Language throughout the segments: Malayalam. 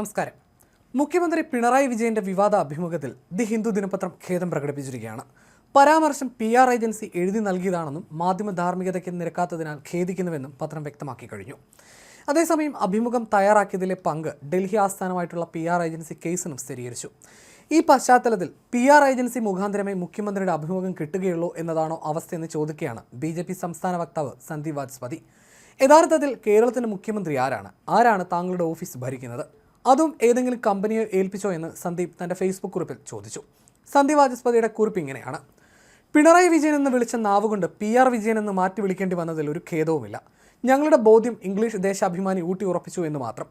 നമസ്കാരം. മുഖ്യമന്ത്രി പിണറായി വിജയന്റെ വിവാദ അഭിമുഖത്തിൽ ദി ഹിന്ദു ദിനപത്രം ഖേദം പ്രകടിപ്പിച്ചിരിക്കുകയാണ്. പരാമർശം പി ആർ ഏജൻസി എഴുതി നൽകിയതാണെന്നും മാധ്യമ ധാർമ്മികതയ്ക്ക് നിരക്കാത്തതിനാൽ ഖേദിക്കുന്നുവെന്നും പത്രം വ്യക്തമാക്കി കഴിഞ്ഞു. അതേസമയം അഭിമുഖം തയ്യാറാക്കിയതിലെ പങ്ക് ഡൽഹി ആസ്ഥാനമായിട്ടുള്ള പി ആർ ഏജൻസി കേസിനും സ്ഥിരീകരിച്ചു. ഈ പശ്ചാത്തലത്തിൽ പി ആർ ഏജൻസി മുഖാന്തരമേ മുഖ്യമന്ത്രിയുടെ അഭിമുഖം കിട്ടുകയുള്ളൂ എന്നതാണോ അവസ്ഥയെന്ന് ചോദിക്കുകയാണ് ബി ജെ പി സംസ്ഥാന വക്താവ് സന്ദീപ് വാജ്പതി യഥാർത്ഥത്തിൽ കേരളത്തിന്റെ മുഖ്യമന്ത്രി ആരാണ്? ആരാണ് താങ്കളുടെ ഓഫീസ് ഭരിക്കുന്നത്? അതും ഏതെങ്കിലും കമ്പനിയെ ഏൽപ്പിച്ചോ എന്ന് സന്ദീപ് തന്റെ ഫേസ്ബുക്ക് കുറിപ്പിൽ ചോദിച്ചു. സന്ദീപ് വാചസ്പതിയുടെ കുറിപ്പ് ഇങ്ങനെയാണ്. പിണറായി വിജയൻ എന്ന് വിളിച്ച നാവുകൊണ്ട് പി ആർ വിജയൻ എന്ന് മാറ്റി വിളിക്കേണ്ടി വന്നതിൽ ഒരു ഖേദവുമില്ല. ഞങ്ങളുടെ ബോധ്യം ഇംഗ്ലീഷ് ദേശാഭിമാനി ഊട്ടി ഉറപ്പിച്ചു എന്ന് മാത്രം.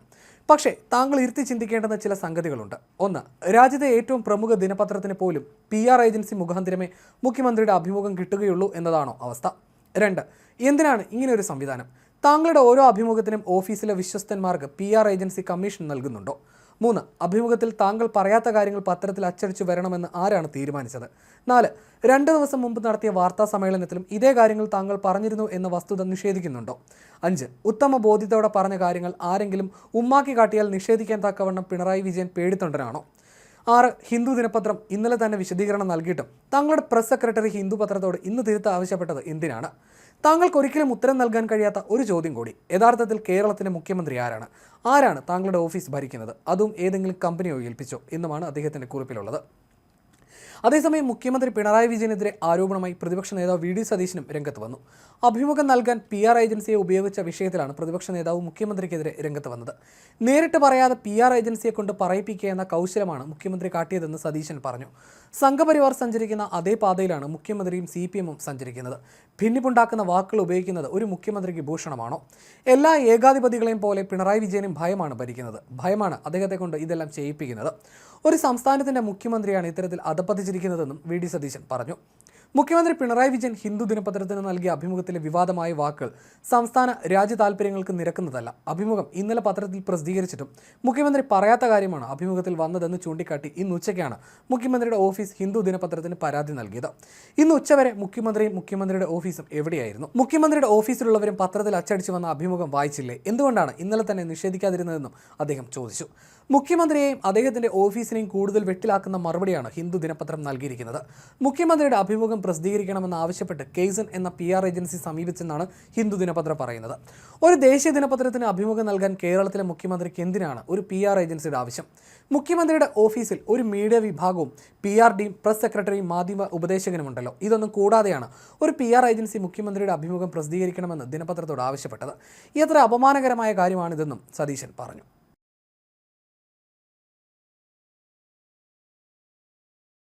പക്ഷേ താങ്കൾ ഇരുത്തി ചിന്തിക്കേണ്ടുന്ന ചില സംഗതികളുണ്ട്. ഒന്ന് രാജ്യത്തെ ഏറ്റവും പ്രമുഖ ദിനപത്രത്തിന് പോലും പി ആർ ഏജൻസി മുഖാന്തിരമേ മുഖ്യമന്ത്രിയുടെ അഭിമുഖം കിട്ടുകയുള്ളൂ എന്നതാണോ അവസ്ഥ? രണ്ട് എന്തിനാണ് ഇങ്ങനെയൊരു സംവിധാനം? താങ്കളുടെ ഓരോ അഭിമുഖത്തിനും ഓഫീസിലെ വിശ്വസ്തന്മാർക്ക് പി ആർ ഏജൻസി കമ്മീഷൻ നൽകുന്നുണ്ടോ? മൂന്ന് അഭിമുഖത്തിൽ താങ്കൾ പറയാത്ത കാര്യങ്ങൾ പത്രത്തിൽ അച്ചടിച്ചു വരണമെന്ന് ആരാണ് തീരുമാനിച്ചത്? നാല് രണ്ട് ദിവസം മുമ്പ് നടത്തിയ വാർത്താ സമ്മേളനത്തിലും ഇതേ കാര്യങ്ങൾ താങ്കൾ പറഞ്ഞിരുന്നു എന്ന വസ്തുത നിഷേധിക്കുന്നുണ്ടോ? അഞ്ച് ഉത്തമ ബോധ്യത്തോടെ പറഞ്ഞ കാര്യങ്ങൾ ആരെങ്കിലും ഉമ്മാക്കി കാട്ടിയാൽ നിഷേധിക്കാൻ തക്കവണ്ണം പിണറായി വിജയൻ പേടിത്തൊണ്ടനാണോ? ആറ് ഹിന്ദു ദിനപത്രം ഇന്നലെ തന്നെ വിശദീകരണം നൽകിയിട്ടും താങ്കളുടെ പ്രസ് സെക്രട്ടറി ഹിന്ദു പത്രത്തോട് ഇന്ന് തിരുത്ത ആവശ്യപ്പെട്ടത് എന്തിനാണ്? താങ്കൾക്ക് ഒരിക്കലും ഉത്തരം നൽകാൻ കഴിയാത്ത ഒരു ചോദ്യം കൂടി. യഥാർത്ഥത്തിൽ കേരളത്തിന്റെ മുഖ്യമന്ത്രി ആരാണ്? ആരാണ് താങ്കളുടെ ഓഫീസ് ഭരിക്കുന്നത്? അതും ഏതെങ്കിലും കമ്പനിയോ ഏൽപ്പിച്ചോ എന്നുമാണ് അദ്ദേഹത്തിന്റെ കുറിപ്പിലുള്ളത്. അതേസമയം മുഖ്യമന്ത്രി പിണറായി വിജയനെതിരെ ആരോപണമായി പ്രതിപക്ഷ നേതാവ് വി ഡി സതീശനും രംഗത്ത് വന്നു. അഭിമുഖം നൽകാൻ പി ആർ ഏജൻസിയെ ഉപയോഗിച്ച വിഷയത്തിലാണ് പ്രതിപക്ഷ നേതാവ് മുഖ്യമന്ത്രിക്കെതിരെ രംഗത്ത് വന്നത്. നേരിട്ട് പറയാതെ പി ആർ ഏജൻസിയെ കൊണ്ട് പറയിപ്പിക്കുക എന്ന കൗശലമാണ് മുഖ്യമന്ത്രി കാട്ടിയതെന്ന് സതീശൻ പറഞ്ഞു. സംഘപരിവാർ സഞ്ചരിക്കുന്ന അതേ പാതയിലാണ് മുഖ്യമന്ത്രിയും സി പി എമ്മും സഞ്ചരിക്കുന്നത്. ഭിന്നിപ്പുണ്ടാക്കുന്ന വാക്കുകൾ ഉപയോഗിക്കുന്നത് ഒരു മുഖ്യമന്ത്രിക്ക് ഭൂഷണമാണോ? എല്ലാ ഏകാധിപതികളെയും പോലെ പിണറായി വിജയനും ഭയമാണ് ഭരിക്കുന്നത്. ഭയമാണ് അദ്ദേഹത്തെ കൊണ്ട് ഇതെല്ലാം ചെയ്യിപ്പിക്കുന്നത്. ഒരു സംസ്ഥാനത്തിന്റെ മുഖ്യമന്ത്രിയാണ് ഇത്തരത്തിൽ അധപ്പതിച്ചിരിക്കുന്നതെന്നും വി ഡി സതീശൻ പറഞ്ഞു. മുഖ്യമന്ത്രി പിണറായി വിജയൻ ഹിന്ദു ദിനപത്രത്തിന് നൽകിയ അഭിമുഖത്തിലെ വിവാദമായ വാക്കുകൾ സംസ്ഥാന രാജ്യ താല്പര്യങ്ങൾക്ക് നിരക്കുന്നതല്ല. അഭിമുഖം ഇന്നലെ പത്രത്തിൽ പ്രസിദ്ധീകരിച്ചിട്ടും മുഖ്യമന്ത്രി പറയാത്ത കാര്യമാണ് അഭിമുഖത്തിൽ വന്നതെന്ന് ചൂണ്ടിക്കാട്ടി ഇന്ന് ഉച്ചയ്ക്കാണ് മുഖ്യമന്ത്രിയുടെ ഓഫീസ് ഹിന്ദു ദിനപത്രത്തിന് പരാതി നൽകിയത്. ഇന്ന് ഉച്ചവരെ മുഖ്യമന്ത്രിയും മുഖ്യമന്ത്രിയുടെ ഓഫീസും എവിടെയായിരുന്നു? മുഖ്യമന്ത്രിയുടെ ഓഫീസിലുള്ളവരും പത്രത്തിൽ അച്ചടിച്ചു വന്ന അഭിമുഖം വായിച്ചില്ലേ? എന്തുകൊണ്ടാണ് ഇന്നലെ തന്നെ നിഷേധിക്കാതിരുന്നതെന്നും അദ്ദേഹം ചോദിച്ചു. മുഖ്യമന്ത്രിയെയും അദ്ദേഹത്തിന്റെ ഓഫീസിനെയും കൂടുതൽ വെട്ടിലാക്കുന്ന മറുപടിയാണ് ഹിന്ദു ദിനപത്രം നൽകിയിരിക്കുന്നത്. മുഖ്യമന്ത്രിയുടെ അഭിമുഖം പ്രസിദ്ധീകരിക്കണമെന്ന് ആവശ്യപ്പെട്ട് കെയ്സൻ എന്ന പി ആർ ഏജൻസി സമീപിച്ചെന്നാണ് ഹിന്ദു ദിനപത്രം പറയുന്നത്. ഒരു ദേശീയ ദിനപത്രത്തിന് അഭിമുഖം നൽകാൻ കേരളത്തിലെ മുഖ്യമന്ത്രിക്ക് എന്തിനാണ് ഒരു പി ആർ ഏജൻസിയുടെ ആവശ്യം? മുഖ്യമന്ത്രിയുടെ ഓഫീസിൽ ഒരു മീഡിയ വിഭാഗവും പി ആർ ഡിയും പ്രസ് സെക്രട്ടറിയും മാധ്യമ ഉപദേശകനും ഉണ്ടല്ലോ ഇതൊന്നും കൂടാതെയാണ് ഒരു പി ആർ ഏജൻസി മുഖ്യമന്ത്രിയുടെ അഭിമുഖം പ്രസിദ്ധീകരിക്കണമെന്ന് ദിനപത്രത്തോട് ആവശ്യപ്പെട്ടത്. ഇത്ര അപമാനകരമായ കാര്യമാണിതെന്നും സതീശൻ പറഞ്ഞു.